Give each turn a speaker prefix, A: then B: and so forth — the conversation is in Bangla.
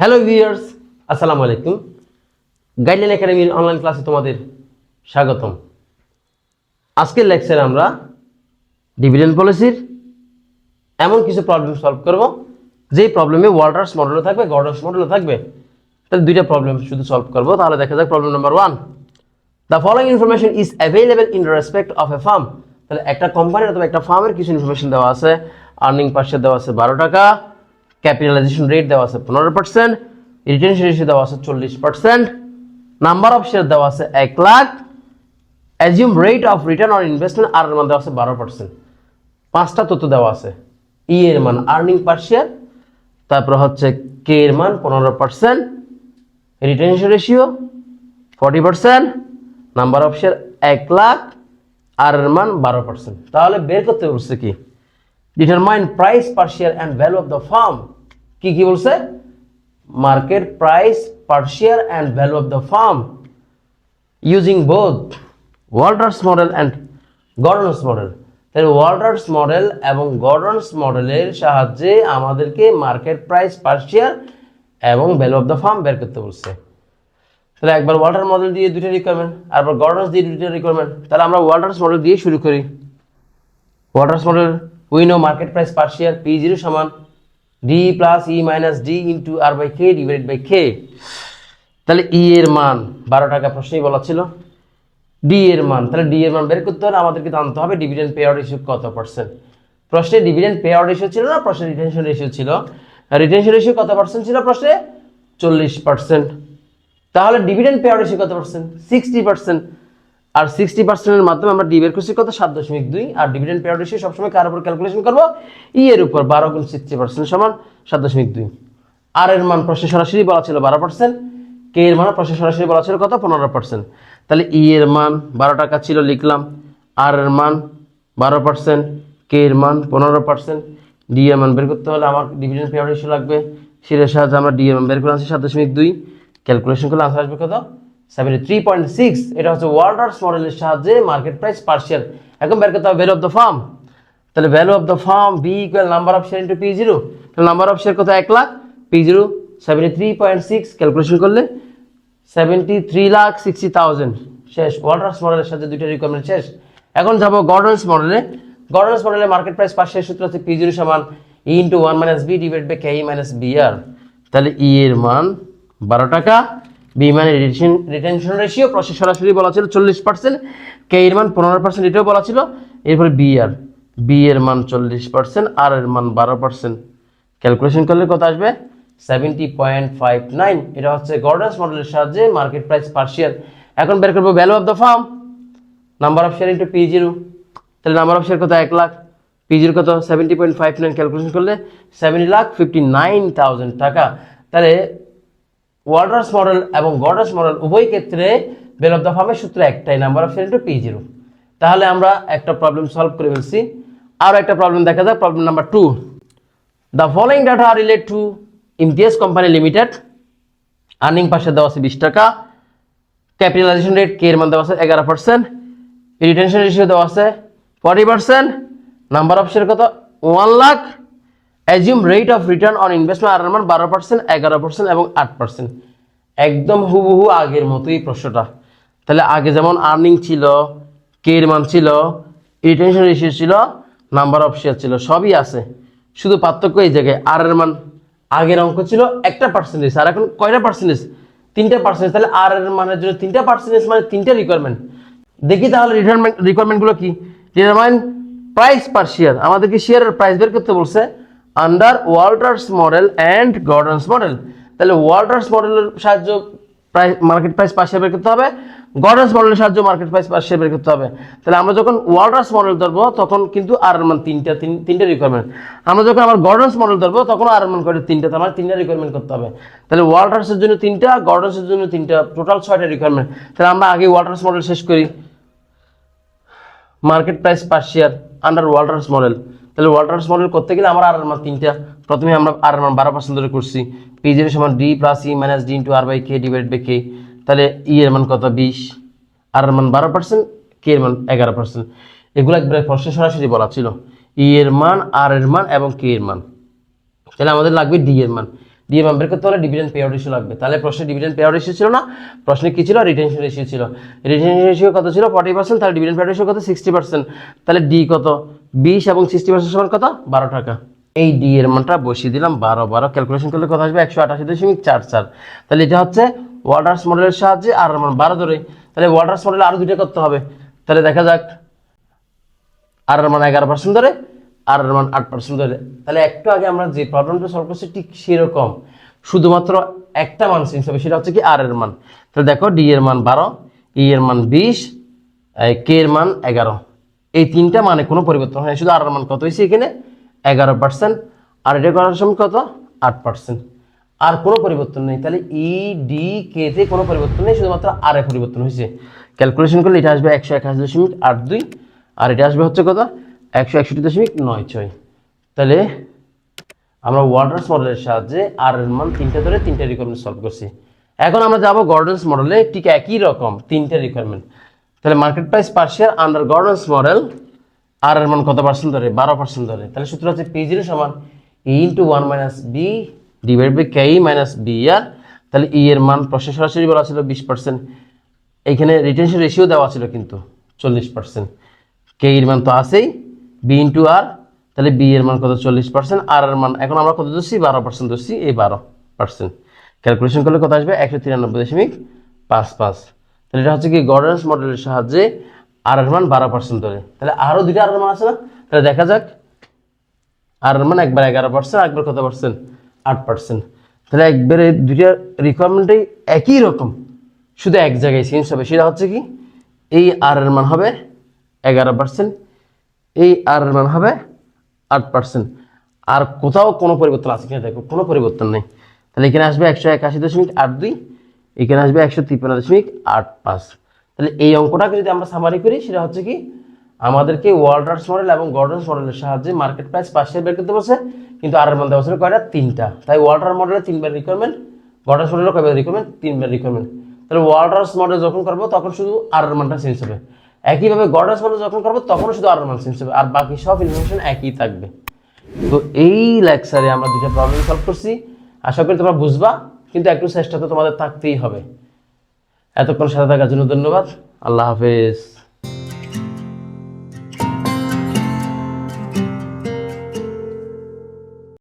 A: হ্যালো ভিউয়ার্স আসসালামু আলাইকুম। গাইডলাইন একাডেমির অনলাইন ক্লাসে তোমাদের স্বাগতম। আজকের লেকচারে আমরা ডিভিডেন্ড পলিসির এমন কিছু প্রবলেম সলভ করব। যেই প্রবলেমে ওয়াল্টার্স মডেলও থাকবে গর্ডার্স মডেলও থাকবে তাহলে দুইটা প্রবলেম শুধু সলভ করব। তাহলে দেখা যাক problem number one the following information is available in respect of a firm তাহলে একটা কোম্পানির অথবা একটা ফার্মের কিছু ইনফরমেশন দেওয়া আছে। আর্নিং পার্সেন্ট দেওয়া আছে বারো টাকা। ক্যাপিটালাইজেশন রেট দেওয়া আছে পনেরো পার্সেন্ট রিটেনশন রেশিও দেওয়া আছে চল্লিশ পার্সেন্ট নাম্বার অফ শেয়ার দেওয়া আছে এক lakh assume rate of return on investment আর মান দেওয়া আছে বারো পার্সেন্ট পাঁচটা তথ্য দেওয়া আছে। ই এর মান আর্নিং পার শেয়ার তারপর হচ্ছে কে এর মান পনেরো percent retention ratio forty percent number of share এক লাখ, আর এর মান বারো পার্সেন্ট তাহলে বের করতে বলছে কি? Determine price per share and value of the firm কি কি বলছে? Market price per share and value of the firm using both Walter's model and Gordon's model তাহলে ওয়াল্টার্স মডেল এবং গর্ডনস মডেলের সাহায্যে আমাদেরকে মার্কেট প্রাইস পার শেয়ার এবং ভ্যালু অফ দ্য ফার্ম বের করতে বলছে। তাহলে একবার ওয়াল্টার মডেল দিয়ে দুটো রিকোয়ারমেন্ট আরবার গর্ডনস দিয়ে দুটো রিকোয়ারমেন্ট তাহলে আমরা ওয়াল্টার্স মডেল দিয়ে শুরু করি। Walter's model উইনো market price per share P zero সমান D plus E minus D into R by K divide by K তাহলে ই এর মান বারো টাকা প্রশ্নেই বলা ছিল। ডি এর মান, তাহলে ডি এর মান বের করতে হলে আমাদেরকে জানতে হবে ডিভিডেন্ড পে আউট রেশিও কত পার্সেন্ট প্রশ্নে ডিভিডেন্ড পে আউট রেশিও ছিল না, প্রশ্নে রিটেনশন রেশিও ছিল। রিটেনশন রেশিও কত পার্সেন্ট ছিল প্রশ্নে? চল্লিশ পার্সেন্ট তাহলে ডিভিডেন্ড পে আউট রেশিও কত পার্সেন্ট সিক্সটি পার্সেন্ট আর সিক্সটি পার্সেন্টের মাধ্যমে আমরা ডি বের করছি কত? সাত দশমিক দুই। আর ডিভিডেন্ড পে আউট রেশিও সবসময় কার উপর ক্যালকুলেশন করব? ই এর উপর, বারো গুণ সিক্সটি পার্সেন্ট সমান সাত দশমিক দুই। আর এর মান প্রশ্নে সরাসরি বলা ছিল বারো পার্সেন্ট কে এর মান প্রশ্নে সরাসরি বলা ছিল কত? পনেরো পার্সেন্ট তাহলে ই এর মান বারো টাকা ছিল লিখলাম। আর এর মান বারো পার্সেন্ট কে এর মান পনেরো পার্সেন্ট ডি এর মান বের করতে হলে আমার ডিভিডেন্ড পে আউট রেশিও লাগবে। সেটার সাহায্যে আমরা ডি এর মান বের করে আনছি সাত দশমিক দুই। ক্যালকুলেশন করলে আনসার আসবে কত? সেভেন্টি থ্রি পয়েন্ট সিক্স এটা হচ্ছে ওয়ার্ল্ডার্স মডেলের সাহায্যে মার্কেট প্রাইস পার্সিয়াল এখন বের করতে হবে ভ্যালু অফ দ্য ফার্ম তাহলে value of the firm be equal number of share into P zero তাহলে নাম্বার অফ শেয়ার কত? এক lakh. P zero seventy three point six calculation করলে seventy three lakh sixty thousand শেষ। ওয়ার্ল্ডার্স মডেলের সাথে দুইটা রিকোয়ারমেন্ট শেষ। এখন যাব গর্ডন্স মডেলে গর্ডন্স মডেলে মার্কেট প্রাইস পার্সিয়াল সূত্র হচ্ছে পি জিরো সমান E into one minus B divide by K minus B R তাহলে ই এর মান বারো টাকা বি মানে রিটেনশন রেশিও প্রসেস সরাসরি বলা ছিল চল্লিশ পার্সেন্ট কে এর মান পনেরো পার্সেন্ট এটাও বলা ছিল। এরপরে বি আর বি এর মান চল্লিশ পার্সেন্ট আর এর মান বারো পার্সেন্ট ক্যালকুলেশন করলে কত আসবে? সেভেন্টি পয়েন্ট ফাইভ নাইন এটা হচ্ছে গর্ডাস মডেলের সাহায্যে মার্কেট প্রাইস পার শেয়ার এখন বের করব value of the firm number of share into P zero তাহলে নাম্বার অফ শেয়ার কত? এক লাখ। পি জিরো কত? Seventy point five nine calculation করলে seventy lakh fifty nine thousand টাকা। তাহলে ওয়ার্ডার্স মডেল এবং গর্ডার্স মডেল উভয় ক্ষেত্রে বেল অফ দ্য ফার্মের সূত্র একটাই number of share into P zero তাহলে আমরা একটা প্রবলেম সলভ করে ফেলছি। আরও একটা প্রবলেম দেখা যায় problem number two the following data are relate to Imtiaz company limited earning পাশে দেওয়া আছে বিশ টাকা ক্যাপিটালাইজেশন রেট কে এর মান দেওয়া আছে এগারো পার্সেন্ট রিটেনশন রেশিও দেওয়া আছে forty percent number of share কত? One lakh assume rate of return on investment R মান বারো পার্সেন্ট এগারো পার্সেন্ট এবং আট পার্সেন্ট একদম হুবহু আগের মতোই প্রশ্নটা। তাহলে আগে যেমন আর্নিং ছিল কে এর মান ছিল রিটেনশন রেশিও ছিল নাম্বার অফ শেয়ার ছিল, সবই আছে। শুধু পার্থক্য এই জায়গায় আর এর মান আগের অঙ্ক ছিল একটা পার্সেন্টেজ আর এখন কয়টা পার্সেন্টেজ তিনটা পার্সেন্টেজ তাহলে আর এর মানের জন্য তিনটা পার্সেন্টেজ মানে তিনটা রিকোয়ারমেন্ট দেখি তাহলে রিটার্নমেন্ট রিকোয়ারমেন্টগুলো কি? ডিটারমাইন প্রাইস পার শেয়ার আমাদেরকে শেয়ারের প্রাইস বের করতে বলছে under Walter's model and Gordon's model তাহলে ওয়াল্টার্স মডেলের সাহায্য price market price per share বের করতে হবে। গর্ডন্স মডেলের সাহায্য মার্কেট প্রাইস পার শেয়ার বের করতে হবে। তাহলে আমরা যখন ওয়াল্টার্স মডেল ধরবো, তখন কিন্তু আর মান তিনটা, তিন, তিনটা রিকোয়ারমেন্ট আমরা যখন আমার গর্ডন্স মডেল ধরবো, তখন আর মান করে তিনটা, তার মানে তিনটা রিকোয়ারমেন্ট করতে হবে। তাহলে ওয়াল্টার্সের জন্য তিনটা গর্ডন্সের জন্য তিনটা টোটাল ছয়টা রিকোয়ারমেন্ট তাহলে আমরা আগে ওয়াল্টার্স মডেল শেষ করি। Market price per share under Walters model তাহলে ওয়াল্টার্স মডেল করতে গেলে আমার আর এর মান তিনটা, প্রথমে আমরা আর মান বারো পার্সেন্ট ধরে করছি। পি জিরো সমান D plus E minus D into R by K divide by K তাহলে ই এর মান কত? বিশ। আর এর মান বারো পার্সেন্ট কে এর মান এগারো পার্সেন্ট এগুলো একবারে প্রশ্নে সরাসরি বলা ছিল। ই এর মান আর এর মান এবং কে এর মান। তাহলে আমাদের লাগবে ডি এর মান। ডি এর মান বের করতে হলে ডিভিডেন্ড পে আউট রেশিও লাগবে। তাহলে প্রশ্নে ডিভিডেন্ড পে আউট রেশিও ছিল না, প্রশ্নে কি ছিল? রিটেনশন রেশিও ছিল। রিটেনশন রেশিও কত ছিল? ফর্টি পার্সেন্ট তাহলে ডিভিডেন্ড পে আউট রেশিও কত? সিক্সটি পার্সেন্ট তাহলে ডি কত? বিশ এবং সিক্সটি পার্সেন্ট সমান কত? বারো টাকা। এই ডি এর মানটা বসিয়ে দিলাম, বারো বারো। ক্যালকুলেশন করলে কত আসবে? একশো আটাশি দশমিক চার চার। তাহলে এটা হচ্ছে ওয়াটার্স মডেলের সাহায্যে আর মান বারো ধরে। তাহলে ওয়াটার্স মডেলে আরও দুটো করতে হবে। তাহলে দেখা যাক আর মান এগারো পার্সেন্ট ধরে আর মান আট পার্সেন্ট ধরে। তাহলে একটু আগে আমরা যে প্রবলেমটা সলভ করছি, ঠিক সেরকম। শুধুমাত্র একটা মান চেঞ্জ হবে, সেটা হচ্ছে কি আর এর মান। তাহলে দেখো ডি এর মান বারো ই এর মান বিশ কে এর মান এগারো। এই তিনটা মানে কোনো পরিবর্তন হয়। শুধু আর মান কত হয়েছে এখানে? এগারো পার্সেন্ট আর এটা করার সময় কত? আট পার্সেন্ট আর কোনো পরিবর্তন নেই। তাহলে ই ডি কে তে কোনো পরিবর্তন নেই, শুধুমাত্র আর এ পরিবর্তন হয়েছে। ক্যালকুলেশন করলে এটা আসবে একশো একাশি দশমিক আট দুই। আর এটা আসবে হচ্ছে কত? একশো একষট্টি দশমিক নয় ছয়। তাহলে আমরা ওয়ার্ডার্স মডেলের সাহায্যে আর এর মান তিনটা ধরে তিনটা রিকোয়ারমেন্ট সলভ করছি। এখন আমরা যাব গর্ডেন্স মডেলে ঠিক একই রকম তিনটা রিকোয়ারমেন্ট তাহলে market price per share under Gordon's model R এর মান কত পার্সেন্ট ধরে? বারো পার্সেন্ট ধরে। তাহলে সূত্র হচ্ছে পি জিরো সমান E into one minus B divide by K minus B R তাহলে ই এর মান প্রশ্নে সরাসরি বলা ছিল বিশ পার্সেন্ট এইখানে রিটেনশন রেশিও দেওয়া ছিল কিন্তু চল্লিশ পার্সেন্ট কে এর মান তো আছেই। বি ইন্টু আর তাহলে বি এর মান কত? চল্লিশ পার্সেন্ট আর এর মান এখন আমরা কত ধরছি? বারো পার্সেন্ট ধরছি। এই বারো পার্সেন্ট ক্যালকুলেশন করলে কত আসবে? একশো তিরানব্বই দশমিক পাঁচ পাঁচ। তাহলে এটা হচ্ছে কি গর্ডেন্স মডেলের সাহায্যে আর এর মান বারো পার্সেন্ট ধরে। তাহলে আরও দুইটা আর মান আছে না? তাহলে দেখা যাক। আর এর মান একবার এগারো পার্সেন্ট একবার কত পার্সেন্ট আট পার্সেন্ট তাহলে একবারে দুইটা রিকোয়ারমেন্টই একই রকম। শুধু এক জায়গায় চেঞ্জ হবে। সেটা হচ্ছে কি? এই আর এর মান হবে এগারো পার্সেন্ট এই আর এর মান হবে আট পার্সেন্ট আর কোথাও কোনো পরিবর্তন আছে কিনা দেখো, কোনো পরিবর্তন নেই। তাহলে এখানে আসবে একশো একাশি দশমিক আট দুই। এখানে আসবে একশো তিপ্পান্ন দশমিক আট পাঁচ। তাহলে এই অঙ্কটাকে যদি আমরা সামারি করি, সেটা হচ্ছে কি, আমাদেরকে ওয়ার্ল্ডার্স মডেল এবং গর্ডন্স মডেলের সাহায্যে মার্কেট প্রাইস পাঁচশো বের করতে বলছে, কিন্তু আর মধ্যে বছর কয়টা? তিনটা। তাই ওয়ার্ল্ডার মডেলে তিনবার রিকোয়ারমেন্ট গর্ডন্স মডেলে কয়বার রিকোয়ারমেন্ট তিনবার রিকোয়ারমেন্ট তাহলে ওয়ার্ল্ডার্স মডেল যখন করব, তখন শুধু আর মানটা চেঞ্জ হবে। একইভাবে গর্ডন্স মডেল যখন করব তখন শুধু আর মান চেঞ্জ হবে, আর বাকি সব ইনফরমেশন একই থাকবে। তো এই লেকচারে আমরা দুটো প্রবলেম সলভ করছি। আশা করি তোমরা বুঝবা। কিন্তু একটু চেষ্টা তো তোমাদের থাকতেই হবে। এতক্ষণ সাথে থাকার জন্য ধন্যবাদ। আল্লাহ হাফেজ।